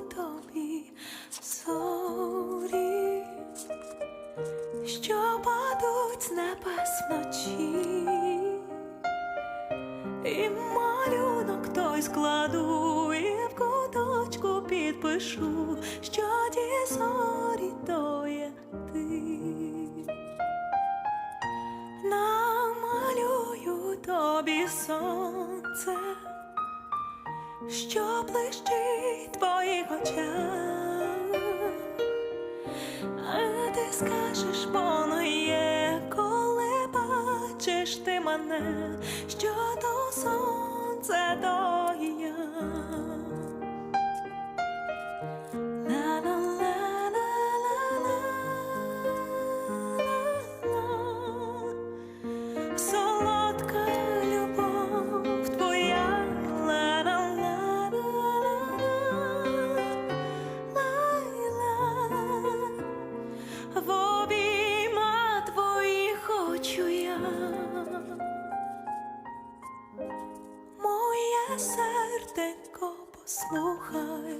тобі зорі, що падуть з неба вночі, і малюнок той складу, і в куточку підпишу, що ті зорі то є ти. Намалюю тобі сонце що блищить твоїх очах. А ти скажеш, воно є, коли бачиш ти мене, що то сонце, в обійма твоїх хочу я, моє серденько, послухай,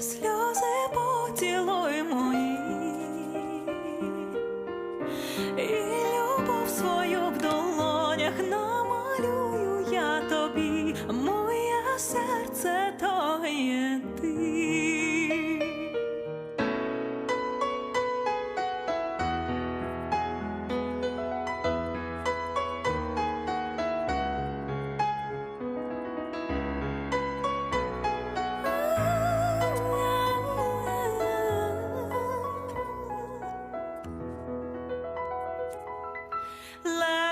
сльози поцілуй мої, і любов свою в долонях намалюю я тобі, моє серце то є. Let